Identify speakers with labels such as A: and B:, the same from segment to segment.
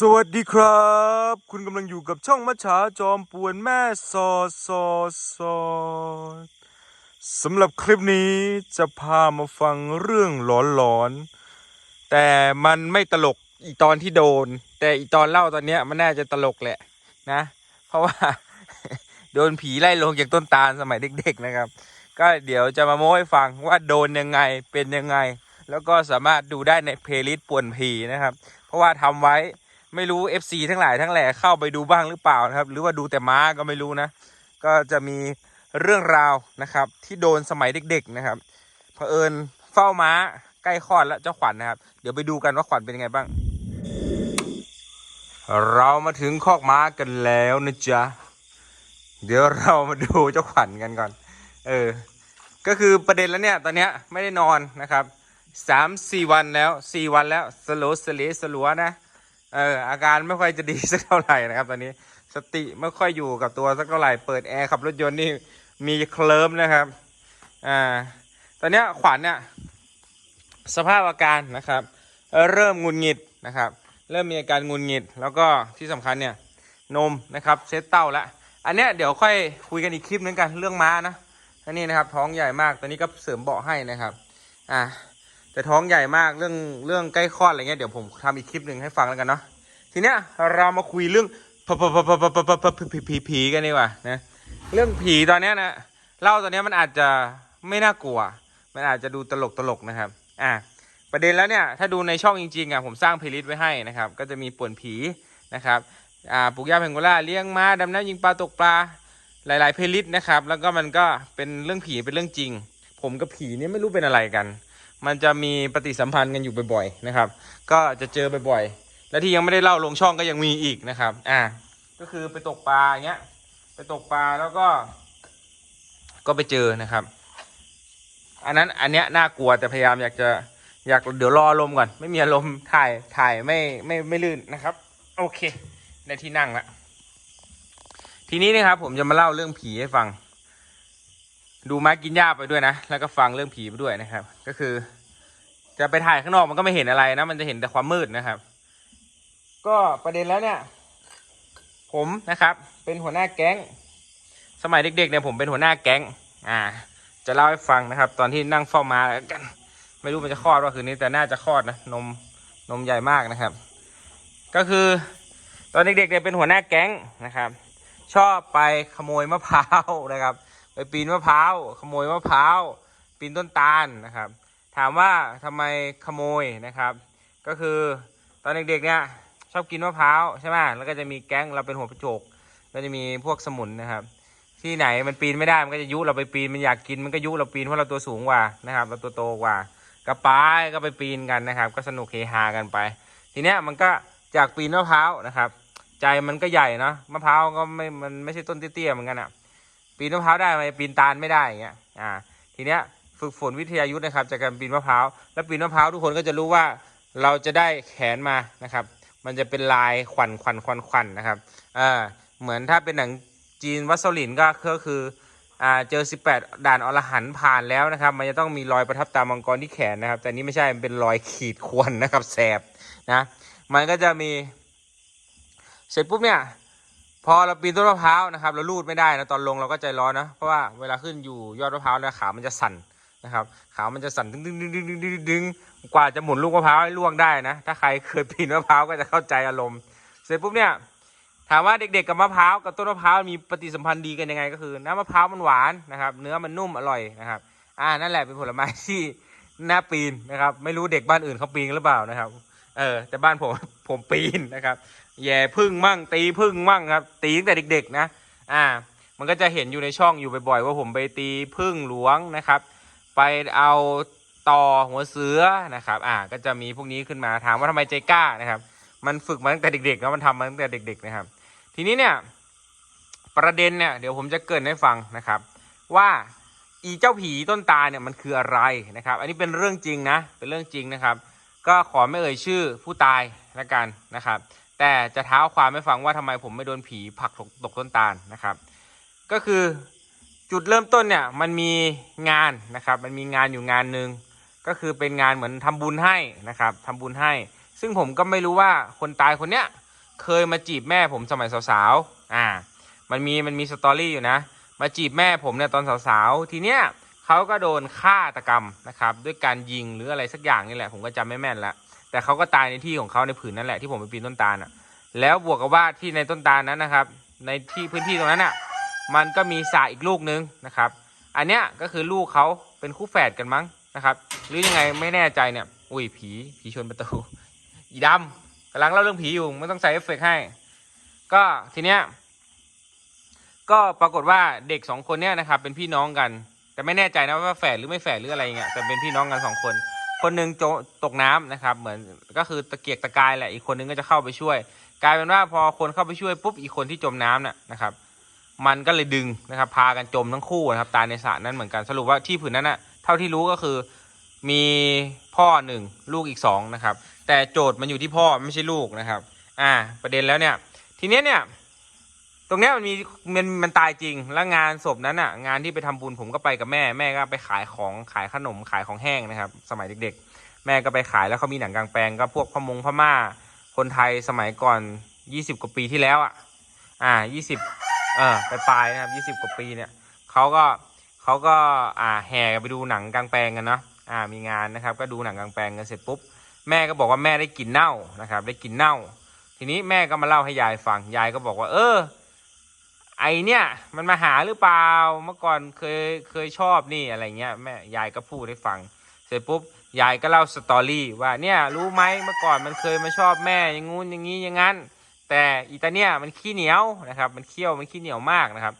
A: สวัสดีครับ คุณกำลังอยู่กับช่องมัชชาจอมป่วนแม่สอสอสอสำหรับคลิปนี้จะพามาฟังเรื่องหลอนๆ แต่มันไม่ตลกอีตอนที่โดน แต่อีตอนเล่าตอนเนี้ยมันน่าจะตลกแหละนะ เพราะว่า โดนผีไล่ลงจากต้นตาลสมัยเด็กๆนะครับ ก็เดี๋ยวจะมาโม้ให้ฟังว่าโดนยังไงเป็นยังไง แล้วก็สามารถดูได้ในเพลย์ลิสต์ป่วนผีนะครับ เพราะว่าทำไว้ ไม่รู้ FC ทั้งหลายทั้งแหล่เข้าไปดูบ้างหรือเปล่านะครับ หรือว่าดูแต่ม้าก็ไม่รู้นะ ก็จะมีเรื่องราวนะครับ ที่โดนสมัยเด็ก ๆนะครับเผอิญเฝ้าม้าใกล้คลอดแล้วเจ้าขวัญนะครับ เดี๋ยวไปดูกันว่าขวัญเป็นยังไงบ้าง เรามาถึงคอกม้ากันแล้วนะจ๊ะ เดี๋ยวเรามาดูเจ้าขวัญกันก่อน เออ ก็คือประเด็นแล้วเนี่ย ตอนเนี้ยไม่ได้นอนนะครับสามสี่วันแล้วสี่วันแล้วสโลสเลสลัวนะ เอออาการไม่ค่อยจะดีสักเท่าไหร่นะครับ ตอนนี้สติไม่ค่อยอยู่กับตัวสักเท่าไหร่เปิดแอร์ขับรถยนต์นี่มีเคลิ้มนะครับอ่าตอนนี้ขวัญเนี่ยสภาพอาการนะครับเเริ่มงุนงิดนะครับ เริ่มมีอาการงุนงิด แล้วก็ที่สำคัญเนี่ยนมนะครับเซตเต้าละอันเนี้ยเดี๋ยวค่อยคุยกันอีกคลิปนึงกันเรื่องม้านะอันนี้นะครับท้องใหญ่มากตอนนี้ก็เสริมเบาะให้นะครับอ่า แต่ท้องใหญ่มากเรื่องเรื่องใกล้คลอดอะไรเงี้ยเดี๋ยวผมทำอีกคลิปหนึ่งให้ฟังแล้วกันเนาะทีเนี้ยเรามาคุยเรื่องผีกันดีกว่านะเรื่องผีตอนเนี้ยนะเล่าตอนเนี้ยมันอาจจะไม่น่ากลัว มันอาจจะดูตลกตลกนะครับอะประเด็นแล้วเนี่ยถ้าดูในช่องจริงๆอะผมสร้างเพลย์ลิสต์ไว้ให้นะครับก็จะมีป่วนผีนะครับอ่าปลูกหญ้าเพงกล่าเลี้ยงม้าดำน้ำยิงปลาตกปลาหลายๆเพลย์ลิสต์นะครับแล้วก็มันก็เป็นเรื่องผีเป็นเรื่องจริง ผมกับผีเนี่ยไม่รู้เป็นอะไรกัน มันจะมีปฏิสัมพันธ์กันอยู่บ่อยๆนะครับ ก็จะเจอบ่อยๆ และที่ยังไม่ได้เล่าลงช่องก็ยังมีอีกนะครับ อ่า ก็คือไปตกปลาอย่างเงี้ย ไปตกปลาแล้วก็ ก็ไปเจอนะครับ อันนั้นอันเนี้ยน่ากลัวแต่พยายามอยากจะอยากเดี๋ยวรออารมก่อน ไม่มีอารมณ์ถ่ายถ่ายไม่ไม่ไม่ลื่นนะครับ โอเค ในที่นั่งละทีนี้นะครับผมจะมาเล่าเรื่องผีให้ฟัง ดูม้ากินหญ้าไปด้วยนะ แล้วก็ฟังเรื่องผีไปด้วยนะครับ ก็คือ จะไปถ่ายข้างนอกมันก็ไม่เห็นอะไรนะ มันจะเห็นแต่ความมืดนะครับ ก็ประเด็นแล้วเนี่ย ผมนะครับ เป็นหัวหน้าแก๊ง สมัยเด็กๆเนี่ยผมเป็นหัวหน้าแก๊ง อ่า จะเล่าให้ฟังนะครับ ตอนที่นั่งเฝ้าม้าแล้วกัน ไม่รู้มันจะคลอดว่าคืนนี้แต่น่าจะคลอดนะนมนมใหญ่มากนะครับ ก็คือตอนเด็กๆเนี่ยเป็นหัวหน้าแก๊งนะครับ ชอบไปขโมยมะพร้าวนะครับ ไปปีนมะพร้าวขโมยมะพร้าวปีนต้นตาลนะครับ ถามว่าทำไมขโมยนะครับ ก็คือตอนเด็กๆเนี่ยชอบกินมะพร้าวใช่ไหมแล้วก็จะมีแก๊งเราเป็นหัวประโจกก็จะมีพวกสมุนนะครับ ที่ไหนมันปีนไม่ได้มันก็จะยุเราไปปีนมันอยากกินมันก็ยุเราปีนเพราะเราตัวสูงกว่านะครับเราตัวโตกว่าก็ไปก็ไปปีนกันนะครับ ก็สนุกเฮฮากันไป ทีเนี้ยมันก็จากปีนมะพร้าวนะครับ ใจมันก็ใหญ่เนาะมะพร้าวก็ไม่มันไม่ใช่ต้นเตี้ยๆเหมือนกันอะ ปีนมะพร้าวได้ไหมปีนตาลไม่ได้อย่างเงี้ยอ่าทีเนี้ยฝึกฝนวิทยายุทธ์นะครับจากการปีนมะพร้าวแล้วปีนมะพร้าวทุกคนก็จะรู้ว่าเราจะได้แขนมานะครับ มันจะเป็นลายขวัญขวัญขวัญขวัญนะครับอ่าเหมือนถ้าเป็นหนังจีนวัสลินก็ก็คืออ่าเจอ 18 ด่านอรหันผ่านแล้วนะครับ มันจะต้องมีรอยประทับตามังกรที่แขนนะครับ แต่นี่ไม่ใช่มันเป็นรอยขีดข่วนนะครับแสบนะมันก็จะมีเสร็จปุ๊บเนี่ย พอเราปีนต้นมะพร้าวนะครับเราลูดไม่ได้นะตอนลงเราก็ใจร้อนนะเพราะว่าเวลาขึ้นอยู่ยอดมะพร้าวเนี่ยขามันจะสั่นนะครับขามันจะสั่นดึงดึงดึงดึงดึงดึงดึงกว่าจะหมุนลูกมะพร้าวให้ล่วงได้นะ ถ้าใครเคยปีนมะพร้าวก็จะเข้าใจอารมณ์ เสร็จปุ๊บเนี่ยถามว่าเด็กๆกับมะพร้าวกับต้นมะพร้าวมีปฏิสัมพันธ์ดีกันยังไงก็คือน้ำมะพร้าวมันหวานนะครับ เนื้อมันนุ่มอร่อยนะครับ อ่านั่นแหละเป็นผลไม้ที่น่าปีนนะครับ ไม่รู้เด็กบ้านอื่นเขาปีนหรือเปล่านะครับ เออแต่บ้านผมผมปีนนะครับแย่พึ่งมั่ง ตีพึ่งมั่งครับ ตีตั้งแต่เด็ก ๆ นะ อ่า มันก็จะเห็นอยู่ในช่องอยู่บ่อยๆว่าผมไปตีพึ่งหลวงนะครับ ไปเอาต่อหัวเสือนะครับ อ่า ก็จะมีพวกนี้ขึ้นมาถามว่าทำไมใจกล้านะครับ มันฝึกมาตั้งแต่เด็กๆแล้วมันทำมาตั้งแต่เด็ก ๆ นะครับ ทีนี้เนี่ย ประเด็นเนี่ยเดี๋ยวผมจะเกรินให้ฟังนะครับ ว่าอีเจ้าผีต้นตาเนี่ยมันคืออะไรนะครับ อันนี้เป็นเรื่องจริงนะเป็นเรื่องจริงนะครับ ก็ขอไม่เอ่ยชื่อผู้ตายละกันนะครับ แต่จะเท้าความให้ฟังว่าทำไมผมไม่โดนผีผักตกตกต้นตาลนะครับ ก็คือจุดเริ่มต้นเนี่ยมันมีงานนะครับ มันมีงานอยู่งานหนึ่งก็คือเป็นงานเหมือนทำบุญให้นะครับทำบุญให้ ซึ่งผมก็ไม่รู้ว่าคนตายคนเนี้ยเคยมาจีบแม่ผมสมัยสาวๆอ่า มันมีมันมีสตอรี่อยู่นะ มาจีบแม่ผมเนี่ยตอนสาวๆทีเนี้ย เขาก็โดนฆาตกรรมนะครับ ด้วยการยิงหรืออะไรสักอย่างนี่แหละ ผมก็จำไม่แม่นละแต่เขาก็ตายในที่ของเขาในผืนนั่นแหละที่ผมไปปีนต้นตาลอะ แล้วบวกกับว่าที่ในต้นตาลนั้นนะครับ ในที่พื้นที่ตรงนั้นอะ มันก็มีสระอีกลูกนึงนะครับ อันเนี้ยก็คือลูกเขาเป็นคู่แฝดกันมั้งนะครับ หรือยังไงไม่แน่ใจเนี่ย อุ้ยผีผีชนประตูอีดำกำลังเล่าเรื่องผีอยู่ไม่ต้องใส่เอฟเฟกต์ให้ ก็ทีเนี้ยก็ปรากฏว่าเด็กสองคนเนี่ยนะครับ เป็นพี่น้องกัน แต่ไม่แน่ใจนะว่าแฝดหรือไม่แฝดหรืออะไรเงี้ยแต่เป็นพี่น้องกันสองคน คนหนึ่งโจตกน้ำนะครับ เหมือนก็คือตะเกียกตะกายแหละอีกคนนึงก็จะเข้าไปช่วย กลายเป็นว่าพอคนเข้าไปช่วยปุ๊บอีกคนที่จมน้ำน่ะนะครับ มันก็เลยดึงนะครับ พากันจมทั้งคู่นะครับ ตายในสระนั้นเหมือนกันสรุปว่าที่ผืนนั้นน่ะเท่าที่รู้ก็คือมีพ่อหนึ่งลูกอีกสองนะครับ แต่โจทย์มันอยู่ที่พ่อไม่ใช่ลูกนะครับ อ่า ประเด็นแล้วเนี่ย ทีเนี้ยเนี่ย ตรงเนี้ยมันมีมันมันตายจริง แล้วงานศพนั้นอะ งานที่ไปทำบุญผมก็ไปกับแม่ แม่ก็ไปขายของขายขนมขายของแห้งนะครับ สมัยเด็ก ๆ แม่ก็ไปขายแล้วเขามีหนังกลางแปลงก็พวกพะมงพม่า คนไทยสมัยก่อนยี่สิบกว่าปีที่แล้วอะ อ่ายี่สิบเออไปปลายนะครับยี่สิบกว่าปีเนี่ยเขาก็เขาก็อ่าแห่ไปดูหนังกลางแปลงกันเนาะอ่ามีงานนะครับ ก็ดูหนังกลางแปลงกันเสร็จปุ๊บแม่ก็บอกว่าแม่ได้กลิ่นเน่านะครับ ได้กลิ่นเน่า ทีนี้แม่ก็มาเล่าให้ยายฟังยายก็บอกว่า เออ ไอเนี่ยมันมาหาหรือเปล่าเมื่อก่อนเคยเคยชอบนี่อะไรเงี้ยแม่ยายก็พูดให้ฟัง เสร็จปุ๊บยายก็เล่าสตอรี่ว่าเนี่ยรู้ไหมเมื่อก่อนมันเคยมาชอบแม่อย่างงู้นอย่างนี้อย่างนั้น แต่อีตาเนี่ยมันขี้เหนียวนะครับ มันเคี้ยวมันขี้เหนียวมากนะครับ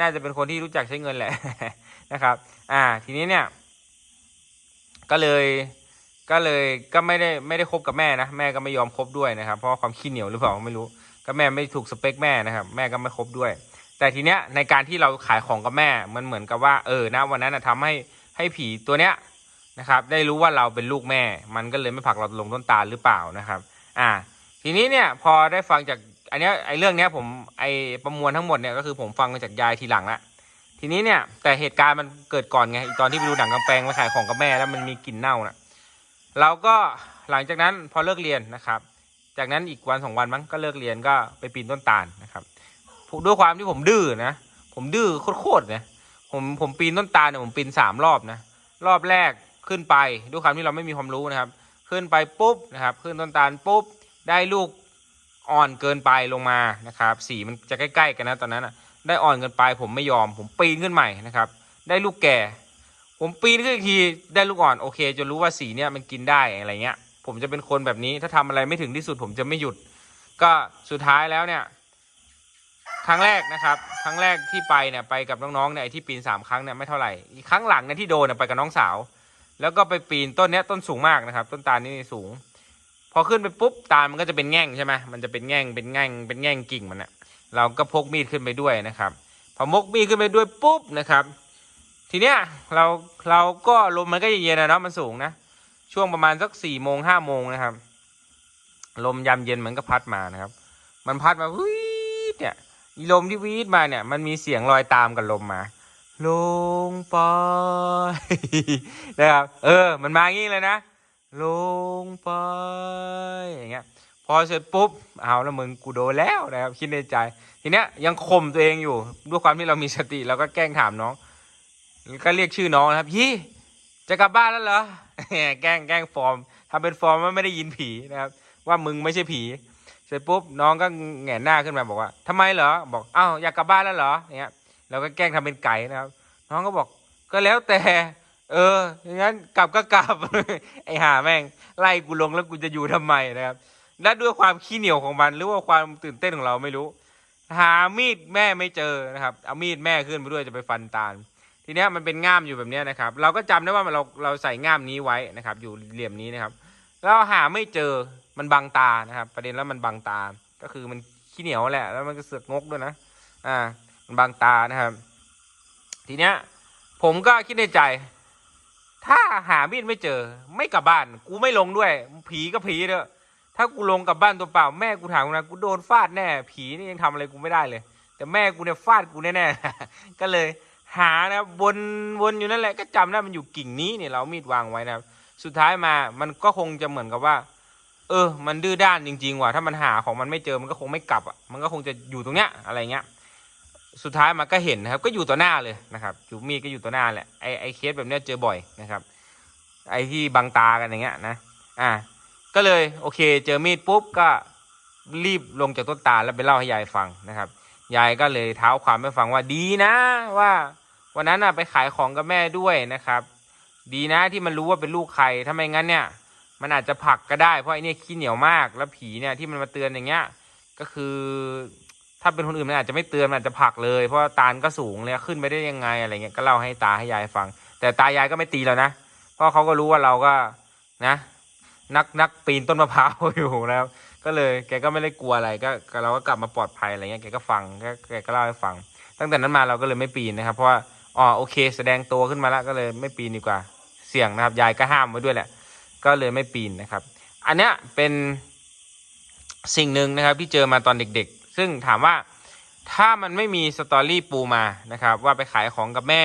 A: น่าจะเป็นคนที่รู้จักใช้เงินแหละนะครับ อ่าทีนี้เนี่ย ก็เลยก็เลยก็ไม่ได้ไม่ได้คบกับแม่นะแม่ก็ไม่ยอมคบด้วยนะครับ เพราะความขี้เหนียวหรือเปล่าไม่รู้ ก็แม่ไม่ถูกสเปคแม่นะครับ แม่ก็ไม่คบด้วย แต่ทีเนี้ยในการที่เราขายของกับแม่มันเหมือนกับว่าเออนะวันนั้นนะทำให้ให้ผีตัวเนี้ยนะครับ ได้รู้ว่าเราเป็นลูกแม่ มันก็เลยไม่ผลักเราลงต้นตาลหรือเปล่านะครับ อ่า ทีนี้เนี่ยพอได้ฟังจากอันเนี้ยไอ้เรื่องเนี้ยผมไอ้ประมวลทั้งหมดเนี่ยก็คือผมฟังมาจากยายทีหลังละทีนี้เนี่ยแต่เหตุการณ์มันเกิดก่อนไงตอนที่ไปดูหนังกำแพงไปขายของกับแม่แล้วมันมีกลิ่นเน่าน่ะเราก็หลังจากนั้นพอเลิกเรียนนะครับ จากนั้นอีกวันสองวันมั้งก็เลิกเรียนก็ไปปีนต้นตาลนะครับ ด้วยความที่ผมดื้อนะ ผมดื้อโคตรๆนะผมผมปีนต้นตาลเนี่ยผมปีนสามรอบนะรอบแรกขึ้นไปด้วยความที่เราไม่มีความรู้นะครับ ขึ้นไปปุ๊บนะครับ ขึ้นต้นตาลปุ๊บได้ลูกอ่อนเกินไปลงมานะครับ สีมันจะใกล้ ๆ กันนะตอนนั้นอะได้อ่อนเกินไป ผมไม่ยอม ผมปีนขึ้นใหม่นะครับ ได้ลูกแก่ ผมปีนขึ้นอีกทีได้ลูกอ่อนโอเคจนรู้ว่าสีเนี่ยมันกินได้อะไรเงี้ย ผมจะเป็นคนแบบนี้ถ้าทำอะไรไม่ถึงที่สุดผมจะไม่หยุด ก็สุดท้ายแล้วเนี่ย ครั้งแรกนะครับ ครั้งแรกที่ไปเนี่ยไปกับน้องๆเนี่ยไอ้ที่ปีนสามครั้งเนี่ยไม่เท่าไหร่อีกครั้งหลังเนี่ยที่โดนเนี่ยไปกับน้องสาว แล้วก็ไปปีนต้นเนี้ยต้นสูงมากนะครับ ต้นตาลนี่สูง พอขึ้นไปปุ๊บตาลมันก็จะเป็นแง่งใช่ไหมมันจะเป็นแง่งเป็นแง่งเป็นแง่งกิ่งมันเนี่ยเราก็พกมีดขึ้นไปด้วยนะครับ พอมกมีดขึ้นไปด้วยปุ๊บนะครับ ทีเนี้ยเราเราก็ลมมันก็เย็นๆนะเนาะมันสูงนะช่วงประมาณสักสี่โมงห้าโมงนะครับ ลมยามเย็นมันก็พัดมานะครับ มันพัดมาวิดเนี่ย อีลมที่วิดมาเนี่ย มันมีเสียงลอยตามกับลมมาลงไปนะครับ เออ มันมาอย่างนี้เลยนะ ลงไปอย่างเงี้ย พอเสร็จปุ๊บ เอาแล้วมึงกูโดนแล้วนะครับ คิดในใจ ทีเนี้ยยังข่มตัวเองอยู่ ด้วยความที่เรามีสติเราก็แกล้งถามน้อง ก็เรียกชื่อน้องนะครับ ยี่ จะกลับบ้านแล้วเหรอ แกล้งแกล้งฟอร์มทำเป็นฟอร์มว่าไม่ได้ยินผีนะครับ ว่ามึงไม่ใช่ผี เสร็จปุ๊บน้องก็แหงนหน้าขึ้นมาบอกว่าทำไมเหรอบอกอ้าวอยากกลับบ้านแล้วเหรอเงี้ยเราก็แกล้งทำเป็นไก่นะครับ น้องก็บอกก็แล้วแต่ เอออย่างนั้นกลับก็กลับ ไอ้ห่าแม่งไล่กูลงแล้วกูจะอยู่ทำไมนะครับ และด้วยความขี้เหนียวของมันหรือว่าความตื่นเต้นของเราไม่รู้ หามีดแม่ไม่เจอนะครับเอามีดแม่ขึ้นไปด้วยจะไปฟันตาลทีเนี้ยมันเป็นง่ามอยู่แบบเนี้ยนะครับ เราก็จำได้ว่าเราเราใส่ง่ามนี้ไว้นะครับ อยู่เหลี่ยมนี้นะครับแล้วหาไม่เจอ มันบังตานะครับ ประเด็นแล้วมันบังตา ก็คือมันขี้เหนียวแหละ แล้วมันก็เสือกงกด้วยนะ อ่า มันบังตานะครับ ทีเนี้ย ผมก็คิดในใจ ถ้าหามีดไม่เจอ ไม่กลับบ้าน กูไม่ลงด้วย ผีก็ผีเถอะถ้ากูลงกลับบ้านตัวเปล่าแม่กูถามกูนะกูโดนฟาดแน่ ผีนี่ยังทำอะไรกูไม่ได้เลย แต่แม่กูเนี่ยฟาดกูแน่ๆก็เลยหานะบวนวนอยู่นั่นแหละก็จำได้มันอยู่กิ่งนี้เนี่ยเรามีดวางไว้นะสุดท้ายมามันก็คงจะเหมือนกับว่า เออ มันดื้อด้านจริง ๆ ว่ะ ถ้ามันหาของมันไม่เจอ มันก็คงไม่กลับอะ มันก็คงจะอยู่ตรงเนี้ย อะไรเงี้ย สุดท้ายมันก็เห็นนะครับ ก็อยู่ต่อหน้าเลยนะครับอยู่มีดก็อยู่ต่อหน้าแหละ ไอไอเคสแบบเนี้ยเจอบ่อยนะครับ ไอที่บังตากันอย่างเงี้ยนะ อ่า ก็เลยโอเค เจอมีดปุ๊บก็รีบลงจากต้นตาลแล้วไปเล่าให้ยายฟังนะครับ ยายก็เลยเท้าความให้ฟังว่าดีนะว่า วันนั้นน่ะไปขายของกับแม่ด้วยนะครับ ดีนะที่มันรู้ว่าเป็นลูกใครถ้าไม่งั้นเนี่ย มันอาจจะผลักก็ได้เพราะไอ้เนี่ยขี้เหนียวมากแล้วผีเนี่ยที่มันมาเตือนอย่างเงี้ย ก็คือ ถ้าเป็นคนอื่นมันอาจจะไม่เตือนมันอาจจะผลักเลย เพราะตาลก็สูงเลยขึ้นไปได้ยังไงอะไรเงี้ยก็เล่าให้ตาให้ยายฟัง แต่ตายายก็ไม่ตีแล้วนะเพราะเขาก็รู้ว่าเราก็นะ นักนักปีนต้นมะพร้าวอยู่นะครับก็เลยแกก็ไม่ได้กลัวอะไรก็ก็เราก็กลับมาปลอดภัยอะไรเงี้ยแกก็ฟังแกแกก็เล่าให้ฟัง ตั้งแต่นั้นมาเราก็เลยไม่ปีนนะครับเพราะว่าอ๋อโอเค แสดงตัวขึ้นมาแล้วก็เลยไม่ปีนดีกว่า เสี่ยงนะครับยายก็ห้ามไว้ด้วยแหละ ก็เลยไม่ปีนนะครับ อันเนี้ยเป็นสิ่งหนึ่งนะครับที่เจอมาตอนเด็กๆ ซึ่งถามว่าถ้ามันไม่มีสตอรี่ปูมานะครับว่าไปขายของกับแม่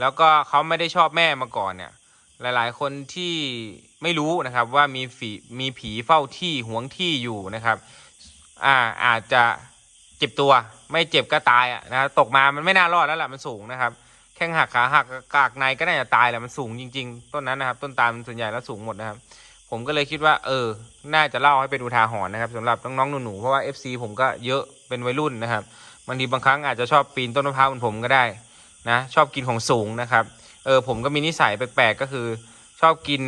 A: แล้วก็เขาไม่ได้ชอบแม่มาก่อนเนี่ยหลายๆ คนที่ไม่รู้นะครับว่ามีฝีมีผีเฝ้าที่หวงที่อยู่นะครับอ่าอาจจะเจ็บตัวไม่เจ็บก็ตายอะนะตกมามันไม่น่ารอดแล้วแหละมันสูงนะครับ ข้งหักขาหักกากในก็น่าจะตายแหละมันสูงจริง ๆ ต้นนั้นนะครับ ต้นตาลส่วนใหญ่แล้วสูงหมดนะครับ ผมก็เลยคิดว่า เออ น่าจะเล่าให้เป็นอุทาหรณ์นะครับสำหรับน้องๆหนูๆเพราะว่า FC ผมก็เยอะเป็นวัยรุ่นนะครับบางทีบางครั้งอาจจะชอบปีนต้นมะพร้าวเหมือนผมก็ได้นะชอบกินของสูงนะครับ เออผมก็มีนิสัยแปลกๆก็คือ ชอบกิน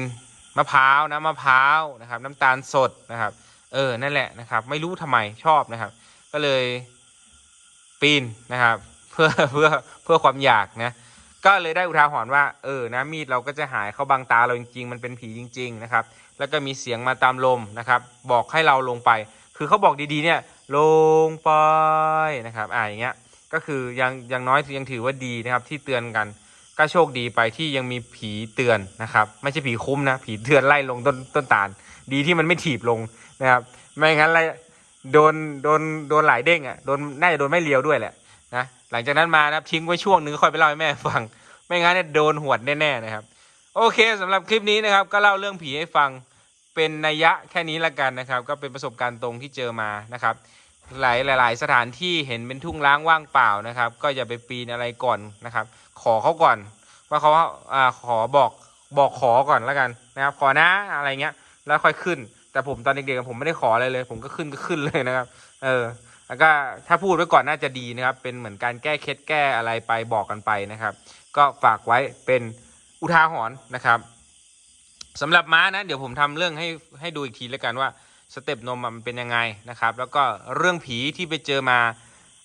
A: มะพร้าวน้ำมะพร้าวนะครับ น้ำตาลสดนะครับ เออนั่นแหละนะครับ ไม่รู้ทำไมชอบนะครับ ก็เลยปีนนะครับ เพื่อเพื่อเพื่อความอยากนะ ก็เลยได้อุทาหรณ์ว่าเออนะมีดเราก็จะหายเข้าบังตาเราจริงๆ มันเป็นผีจริง ๆนะครับ แล้วก็มีเสียงมาตามลมนะครับ บอกให้เราลงไป คือเขาบอกดีๆเนี่ยลงไปนะครับอ่าอย่างเงี้ยก็คือยังยังน้อยยังถือว่าดีนะครับที่เตือนกัน ก็โชคดีไปที่ยังมีผีเตือนนะครับ ไม่ใช่ผีคุ้มนะผีเตือนไล่ลงต้นต้นตาล ดีที่มันไม่ถีบลงนะครับ ไม่งั้นไล่โดนโดนโดนหลายเด้งอะโดนน่าจะโดนไม่เลียวด้วยแหละ นะหลังจากนั้นมานะครับทิ้งไว้ช่วงนึงค่อยไปเล่าให้แม่ฟัง ไม่งั้นเนี่ยโดนหวดแน่ๆนะครับ โอเคสำหรับคลิปนี้นะครับ ก็เล่าเรื่องผีให้ฟังเป็นนัยยะแค่นี้ละกันนะครับ ก็เป็นประสบการณ์ตรงที่เจอมานะครับ หลายหลายๆสถานที่เห็นเป็นทุ่งร้างว่างเปล่านะครับ ก็อย่าไปปีนอะไรก่อนนะครับ ขอเขาก่อน ว่าเขาอ่าขอบอกบอกขอก่อนแล้วกันนะครับขอนะอะไรเงี้ย แล้วค่อยขึ้น แต่ผมตอนเด็กๆผมไม่ได้ขออะไรเลย ผมก็ขึ้นก็ขึ้นเลยนะครับ เออ แล้วก็ถ้าพูดไว้ก่อนน่าจะดีนะครับ เป็นเหมือนการแก้เคล็ดแก้อะไรไปบอกกันไปนะครับ ก็ฝากไว้เป็นอุทาหรณ์นะครับสำหรับม้านะ เดี๋ยวผมทำเรื่องให้ให้ดูอีกทีแล้วกันว่าสเต็ปนมมันเป็นยังไงนะครับ แล้วก็เรื่องผีที่ไปเจอมา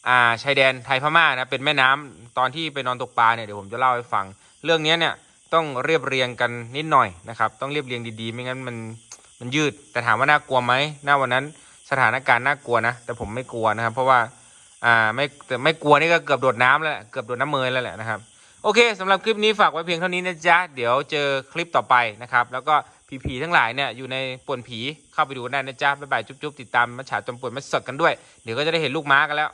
A: อ่าชายแดนไทยพม่านะเป็นแม่น้ำตอนที่ไปนอนตกปลาเนี่ยเดี๋ยวผมจะเล่าให้ฟัง เรื่องนี้เนี่ยต้องเรียบเรียงกันนิดหน่อยนะครับ ต้องเรียบเรียงดีๆ ไม่งั้นมันมันยืด แต่ถามว่าน่ากลัวไหมหน้าวันนั้น สถานการณ์น่ากลัวนะ แต่ผมไม่กลัวนะครับ เพราะว่าอ่าไม่แต่ไม่กลัวนี่ก็เกือบโดดน้ำแล้วแหละเกือบโดดน้ำเมยแล้วแหละนะครับโอเคสำหรับคลิปนี้ฝากไว้เพียงเท่านี้นะจ๊ะเดี๋ยวเจอคลิปต่อไปนะครับ แล้วก็ผีๆทั้งหลายเนี่ยอยู่ในป่วนผีเข้าไปดูกันได้นะจ๊ะบ๊ายบายจุ๊บๆติดตามมัจฉาจอมป่วนมัจสดกันด้วย เดี๋ยวก็จะได้เห็นลูกม้ากันแล้ว